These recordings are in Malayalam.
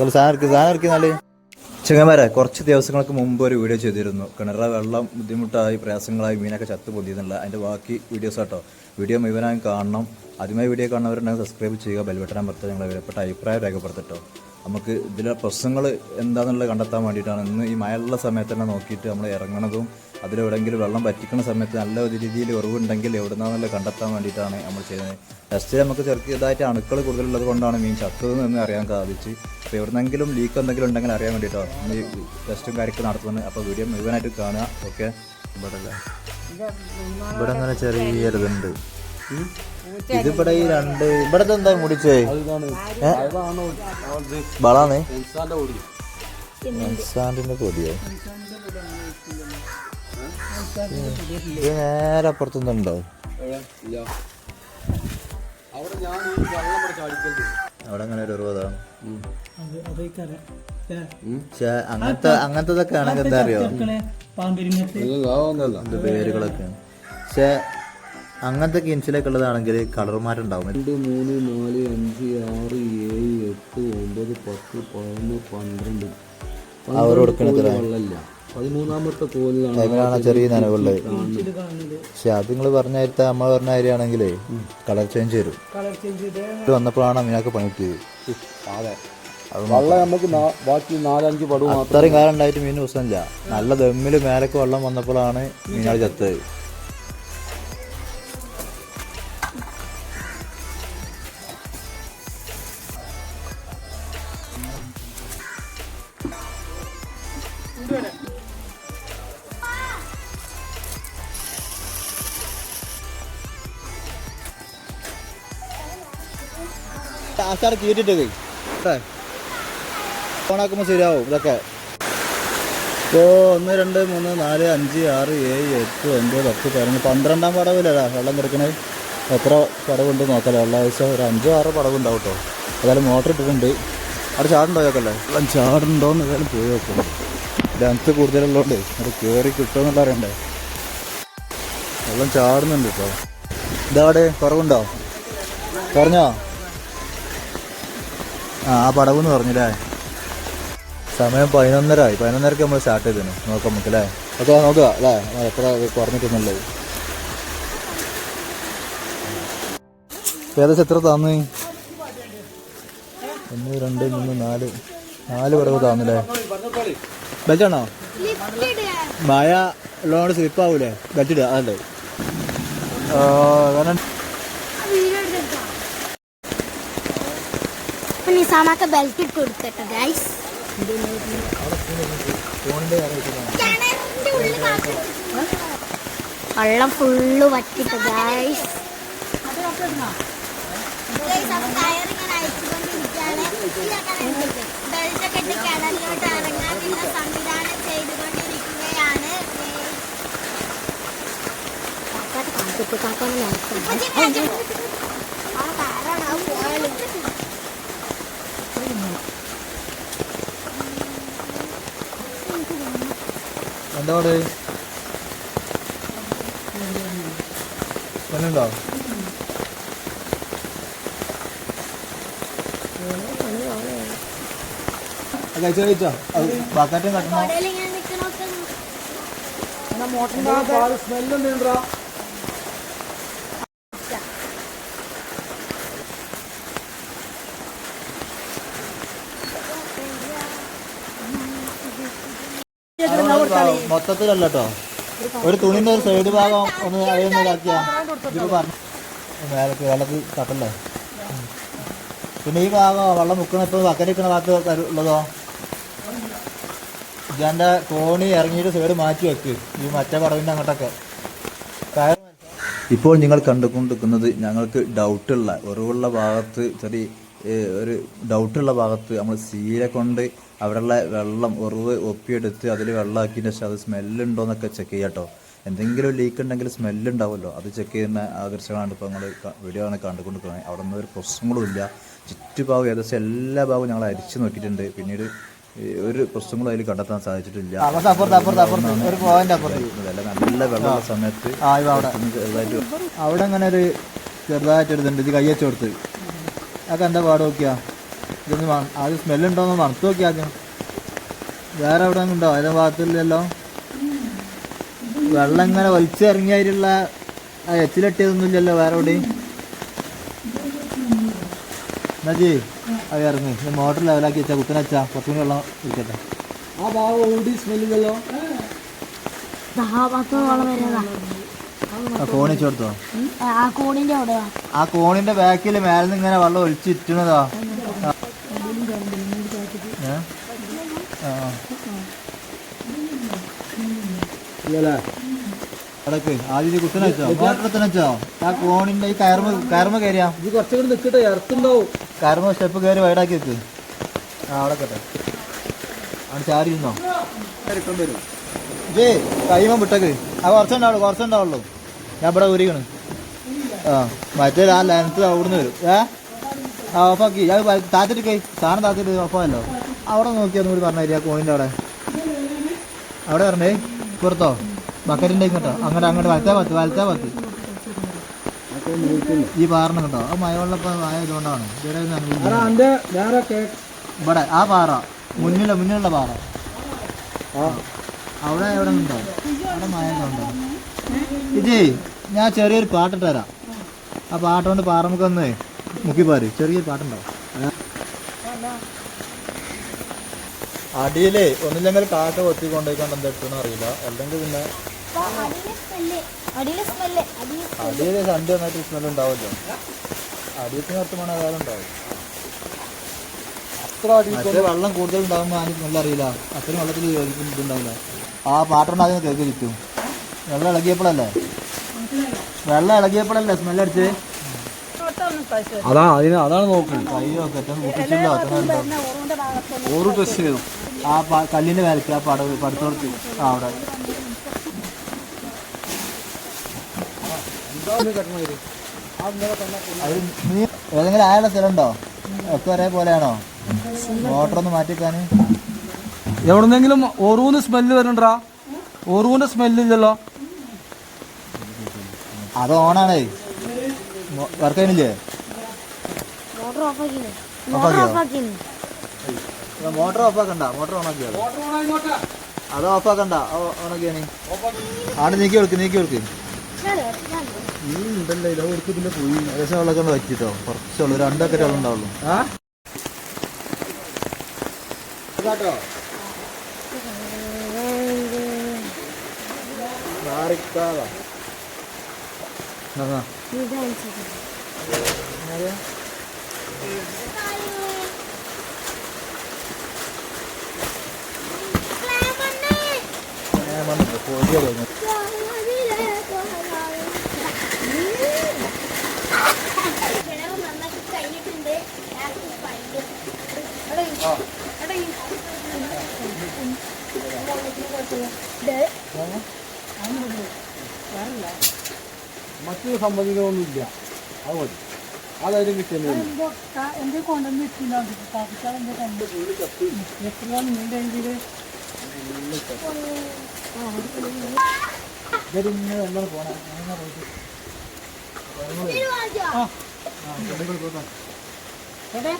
ഇറക്കിന്നാൽ ചെങ്ങന്മാരെ കുറച്ച് ദിവസങ്ങൾക്ക് മുമ്പ് ഒരു വീഡിയോ ചെയ്തിരുന്നു. കിണറ വെള്ളം ബുദ്ധിമുട്ടായി പ്രയാസങ്ങളായി മീനൊക്കെ ചത്ത് പൊതിയുന്നില്ല അതിന്റെ ബാക്കി വീഡിയോസ് കേട്ടോ വീഡിയോ മുഴുവനായി കാണണം. ആദ്യമായി വീഡിയോ കാണുന്നവരുണ്ടെങ്കിൽ സബ്സ്ക്രൈബ് ചെയ്യുക ബെൽബട്ടൻ അമർത്തുക നിങ്ങളെ വിലപ്പെട്ട അഭിപ്രായം രേഖപ്പെടുത്തട്ടോ. നമുക്ക് ഇതിലെ പ്രശ്നങ്ങൾ എന്താണെന്നുള്ളത് കണ്ടെത്താൻ വേണ്ടിയിട്ടാണ്. ഇന്ന് ഈ മഴയുള്ള സമയത്ത് തന്നെ നോക്കിയിട്ട് നമ്മൾ ഇറങ്ങണതും അതിലെവിടെയെങ്കിലും വെള്ളം പറ്റിക്കുന്ന സമയത്ത് നല്ല ഒരു രീതിയിൽ ഉറവുണ്ടെങ്കിൽ എവിടുന്നാന്നല്ല കണ്ടെത്താൻ വേണ്ടിയിട്ടാണ് നമ്മൾ ചെയ്യുന്നത്. ടെസ്റ്റ് നമുക്ക് ചെറുതായിട്ട് അണുക്കൾ കൂടുതലുള്ളത് കൊണ്ടാണ് മീൻ ചത്തത് എന്ന് അറിയാൻ സാധിച്ച്. അപ്പോൾ എവിടുന്നെങ്കിലും ലീക്ക് എന്തെങ്കിലും ഉണ്ടെങ്കിൽ അറിയാൻ വേണ്ടിയിട്ടോ ഇന്ന് ഈ ടെസ്റ്റും കാര്യമൊക്കെ നടത്തുന്നത്. അപ്പോൾ വീഡിയോ മുഴുവനായിട്ട് കാണുക. ഓക്കെ ഇവിടെ ഇവിടെ അങ്ങനെ ചെറിയതുണ്ട് ഇതിവിടെ ഈ രണ്ട് ഇവിടെ എന്താ മുടിച്ചേ? വളാണ് പൊടിയോ? ഇത് നേരെ അപ്പുറത്തുനിന്നുണ്ടോ അവിടെ അങ്ങനെ ഒരു ഉറവതാ? പക്ഷേ അങ്ങനത്തെ അങ്ങനത്തതൊക്കെ ആണെങ്കിൽ എന്താ അറിയോ? പേരുകളൊക്കെ? പക്ഷേ അങ്ങനത്തെ കിൻസിലൊക്കെ ഉള്ളതാണെങ്കിൽ കളർ മാറ്റുണ്ടാവും രണ്ട് മൂന്ന് നാല് അഞ്ച് ആറ് ഏഴ് എട്ട് ഒമ്പത് പത്ത് പതിനൊന്ന് പന്ത്രണ്ട്. അവർ കൊടുക്കണത്ര പതിമൂന്നാമത്തെ കോലിലാണ് അതിനാണ് ചെറിയ നനവുള്ളത്. പക്ഷെ അത് നിങ്ങൾ പറഞ്ഞ നേരത്തെ നമ്മൾ പറഞ്ഞ കാര്യമാണെങ്കിലേ കളർ ചേഞ്ച് വരും. വന്നപ്പോഴാണ് അമ്മയൊക്കെ പണി കിട്ടിയത്. അതെ. വെള്ളം നമുക്ക് ബാക്കി നാലഞ്ച് പടവും അത്രയും കാലം ഉണ്ടായിട്ട് മീൻ പ്രശ്നമില്ല. നല്ല ദമ്മിൽ മേലൊക്കെ വെള്ളം വന്നപ്പോഴാണ് മീനാൾ ചത്തത്. ആൾക്കാർ കീറ്റിട്ടത് ഓണാക്കുമ്പോൾ ശരിയാവും ഇതൊക്കെ. ഇപ്പോൾ ഒന്ന് രണ്ട് മൂന്ന് നാല് അഞ്ച് ആറ് ഏഴ് എട്ട് ഒൻപത് പത്ത് പതിനൊന്ന് പന്ത്രണ്ടാം പടവില്ലടാ വെള്ളം കിടക്കണേ. എത്ര പടവുണ്ട് നോക്കല. വെള്ളം ആവശ്യം ഒരു അഞ്ചോ ആറോ പടവുണ്ടാവും കേട്ടോ. ഏതായാലും മോട്ടർ ഇട്ടിട്ടുണ്ട്. അവിടെ ചാടുണ്ടോ നോക്കല്ലേ വെള്ളം ചാടുണ്ടോ എന്ന് ഏതായാലും പോയി നോക്കണം ലെങ്ത്ത് കൂടുതലുള്ളതുകൊണ്ട് അത് കയറി കിട്ടുമെന്നുള്ള അറിയണ്ടേ. വെള്ളം ചാടുന്നുണ്ട് കേട്ടോ ഇതാടെ കുറവുണ്ടോ? പറഞ്ഞോ ആ ആ പടവെന്ന് പറഞ്ഞില്ലേ? സമയം പതിനൊന്നരായി. പതിനൊന്നരക്ക് നമ്മൾ സ്റ്റാർട്ട് ചെയ്തിരുന്നു. നോക്കാം നമുക്ക് അല്ലേ? ഓക്കെ നോക്കുക അല്ലേ? എത്ര കുറഞ്ഞിട്ടൊന്നുമല്ലേ ഏകദേശം എത്ര താന്ന്? ഒന്ന് രണ്ട് മൂന്ന് നാല്. നാല് പടവ് താന്നല്ലേ? ബെൽറ്റാണോ? മഴ ഉള്ളതുകൊണ്ട് സ്ലിപ്പ് ആവൂലേ? ബെൽറ്റ് ഇടുക അതല്ലേ? ആ, നിസാമൊക്കെ ബെൽറ്റ് ഇട്ട് കൊടുക്കട്ടെ ഗൈസ് വെള്ളം ഫുള്ള് വറ്റിട്ട് ഗൈസ് ബെൽറ്റൊക്കെ ഇട്ട് കിണറിലോട്ട് സംവിധാനം ചെയ്തുകൊണ്ടിരിക്കുകയാണ്. കാറാണ് ആ പോയാലും എന്താ പാട് പണിയുണ്ടോ കഴിച്ചോ കഴിച്ചോ? ബാക്കാറ്റം കട്ടണോ. സ്മെല്ലുണ്ടാ മൊത്തത്തിലല്ല കേട്ടോ ഒരു തുണിന്റെ ഒരു സൈഡ് ഭാഗം ഒന്ന് അതൊന്ന് ഇതാക്കിയാ. ഇതിപ്പോ പറഞ്ഞു വേലക്ക് വേലക്ക് തട്ടല്ലേ? പിന്നെ ഈ ഭാഗം വെള്ളം മുക്കണ ഇപ്പൊ വക്കരിക്കണ ഭാഗത്ത് ഉള്ളതോ? ഇജാന്റെ കോണി ഇറങ്ങിയിട്ട് സൈഡ് മാറ്റി വെക്ക്. ഈ മറ്റേ പടവിന്റെ അങ്ങോട്ടൊക്കെ. ഇപ്പോൾ നിങ്ങൾ കണ്ടുകൊണ്ടിരിക്കുന്നത് ഞങ്ങൾക്ക് ഡൗട്ടുള്ള ഉറവുള്ള ഭാഗത്ത് ചെറിയ ഒരു ഡൗട്ടുള്ള ഭാഗത്ത് നമ്മൾ സീല കൊണ്ട് അവിടെയുള്ള വെള്ളം ഉറവ് ഒപ്പിയെടുത്ത് അതിൽ വെള്ളമാക്കിയതിന് ശേഷം അത് സ്മെല്ലുണ്ടോ എന്നൊക്കെ ചെക്ക് കേട്ടോ എന്തെങ്കിലും ലീക്ക് ഉണ്ടെങ്കിൽ സ്മെല്ല് ഉണ്ടാവുമല്ലോ. അത് ചെക്ക് ചെയ്യുന്ന ആ ദൃശ്യങ്ങളാണ് ഇപ്പോൾ നമ്മൾ വീഡിയോ ആണ് കണ്ടുകൊണ്ടിരിക്കുന്നത്. അവിടെ നിന്ന് ഒരു പ്രശ്നങ്ങളും ഇല്ല. ചുറ്റുഭാഗം ഏകദേശം എല്ലാ ഭാഗവും ഞങ്ങൾ അരിച്ചു നോക്കിയിട്ടുണ്ട്. പിന്നീട് ഒരു പ്രശ്നങ്ങളും അതിൽ കണ്ടെത്താൻ സാധിച്ചിട്ടില്ല. നല്ല വെള്ളമുള്ള സമയത്ത് അവിടെ. അങ്ങനെ ഒരു ചെറുതായിട്ട് എടുത്തിട്ടുണ്ട് ഇത് കൈ വെച്ച് കൊടുത്ത്. അതൊക്കെ എന്താ പാട് നോക്കിയാ ഇതൊന്ന് ആദ്യം സ്മെല്ലുണ്ടോന്ന് മണത്ത് നോക്കി ആദ്യം വേറെ എവിടെ ഉണ്ടോ അതിന്റെ ഭാഗത്തില്ലല്ലോ വെള്ളം ഇങ്ങനെ വലിച്ചിറങ്ങിയായിട്ടുള്ള ആ എച്ചിലെട്ടിയതൊന്നും ഇല്ലല്ലോ വേറെ എവിടെയും എന്നാ ചെയ്യ് അത് ഇറങ്ങി മോട്ടർ ലെവലാക്കി വെച്ചാൽ കുത്തനച്ചാ വെച്ചാ കുറച്ചും വെള്ളം ഇരിക്കട്ടെ ആ ഭാഗം ഓടി സ്മെല്ലില്ലല്ലോ ഭാഗത്തോളം ആ കോണി വെച്ച് കൊടുത്തോ ആ കോണിന്റെ അവിടെ ആ കോണിന്റെ ബാക്കിൽ മേലെ നിന്ന് ഇങ്ങനെ വെള്ളം ഒലിച്ചിട്ടുന്നതാ അടക്ക് ആദ്യം കുത്തനെ വെച്ചോ. കുത്തനെ വെച്ചോ. ആ കോണിന്റെ ഈ കയർമ കയർമ കയറിയാ ഇത് കുറച്ചുകൂടി നിൽക്കട്ടെ ഇറക്കുണ്ടാവും കയർമ സ്റ്റെപ്പ് കയറി വൈഡാക്കി വെക്ക്. ആ അവിടെ കട്ടെ അവിടെ ചാരി ഇരുന്നോ കൈമ വിട്ടക്ക്. ആ കുറച്ചുണ്ടാവുള്ളൂ കുറച്ചുണ്ടാവുള്ളൂ. ഞാൻ ഇവിടെ ഊരിക്കണ്. ആ മറ്റേ ആ ലെൻസ് അവിടുന്ന് വരും. ഏ? ആ ഓഫാക്കി താത്തിട്ട് കൈ സാധനം താത്തിട്ട് ഓഫായല്ലോ അവിടെ നോക്കിയാൽ കൂടി പറഞ്ഞു തരിക കോണിന്റെ അവിടെ. അവിടെ പറഞ്ഞേ പുറത്തോ? ബക്കറ്റിന്റെ കേട്ടോ അങ്ങോട്ട് അങ്ങോട്ട് വലത്താ പത്ത് വലത്താ പത്ത് ഈ പാറണ കേട്ടോ ആ മഴവെള്ളപ്പം ആയതുകൊണ്ടാണ്. ഇവിടെ ആ പാറ. മുന്നിലുള്ള മുന്നിലുള്ള പാറ. അവിടെ എവിടെ ഉണ്ടോ അവിടെ മഴ ഉണ്ടോ? ഇജേ ഞാൻ ചെറിയൊരു പാട്ടിട്ട് തരാം ആ പാട്ടുകൊണ്ട് പാറമുക്ക് ഒന്ന് മുക്കിപ്പാര് ചെറിയൊരു പാട്ടുണ്ടോ അടിയിലേ ഒന്നില്ലെങ്കിൽ കാക്ക കൊത്തിക്കൊണ്ടേക്കൊണ്ട് എന്താ എത്തുന്ന അറിയില്ല. അല്ലെങ്കിൽ പിന്നെ അടിയിലെ അടിയിൽ സണ്ടി വന്നിട്ട് സ്മെൽ ഉണ്ടാവുമല്ലോ. അടിയത്തിന് നിർത്തുമ്പോൾ വേറെ ഉണ്ടാവും. അത്ര അടി വെള്ളം കൂടുതൽ ഉണ്ടാകുമ്പോൾ ആരും സ്മെല്ല് അറിയില്ല. അത്രയും വെള്ളത്തിൽ യോജിക്കുന്നുണ്ടാവില്ല. ആ പാട്ടുണ്ടാകുന്ന കേക്ക് കിട്ടും വെള്ളം ഇളകിയപ്പോഴല്ലേ? വെള്ളം ഇളകിയപ്പോഴല്ലേ സ്മെല്ല് അടിച്ച്? അതാ അതിന് അതാണ് നോക്കുന്നത് ഓറ് ആ കല്ലിന്റെ വേലക്ക് ആ പടവ് പടത്തോടത്ത് ആ അവിടെ. ഏതെങ്കിലും ആയുള്ള സ്ഥലം ഉണ്ടോ ഒക്കെ ഒരേ പോലെയാണോ മോട്ടർ ഒന്ന് മാറ്റിക്കാന്. എവിടെന്നെങ്കിലും ഓറൂന്ന് സ്മെല്ല് വരണ്ടാ ഓറൂന്റെ സ്മെല്ലില്ലല്ലോ അത് ഓണാണേ. വർക്ക് ചെയ്യണില്ലേ മോട്ടർ ഓഫാക്കണ്ട മോട്ടർ ഓണാക്കിയോ അത് ഓഫാക്കണ്ട ഓണാക്കിയാണ് ആട് നീക്കി കൊടുക്ക് നീക്കി കൊടുക്ക്. ഈ ഉണ്ടല്ലോ ഇതാ ഇതിന്റെ പോയി ഏകദേശം വെള്ളമൊക്കെ വറ്റിട്ടോ? കുറച്ചുള്ളൂ രണ്ട് ബക്കറ്റ് വെള്ളം ഉണ്ടാവുള്ളൂ. ആട്ടോ കേട്ടോ മാറിക്കാതാ ഞാൻ വന്നിട്ട് പൊടിയ കഴിഞ്ഞു കിണറ് നന്നാക്കി കഴിഞ്ഞിട്ടുണ്ട് മറ്റൊരു സംബന്ധികളൊന്നുമില്ല അത് മതി. അതായത് കിട്ടിയത് എന്റെ കൊണ്ടുവന്ന് വെച്ചില്ല പാകിസ്ഥാൻ എന്റെ കണ്ടു. എത്ര എങ്കിലും ഇവരിങ്ങനെ വെള്ളം പോണേ. അങ്ങനെ പോയിട്ട്. എവിടെ?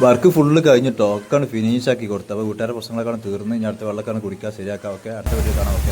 വർക്ക് ഫുള്ള് കഴിഞ്ഞിട്ടോ ഒക്കെ ഫിനിഷ് ആക്കി കൊടുത്തത് അപ്പോൾ വീട്ടുകാരുടെ പ്രശ്നങ്ങളൊക്കെ തീർന്ന് ഇനി അടുത്ത വെള്ളക്കാണ് കുടിക്കുക ശരിയാക്കാം ഓക്കെ അടുത്ത വീട്ടിൽ കാണാം ഓക്കെ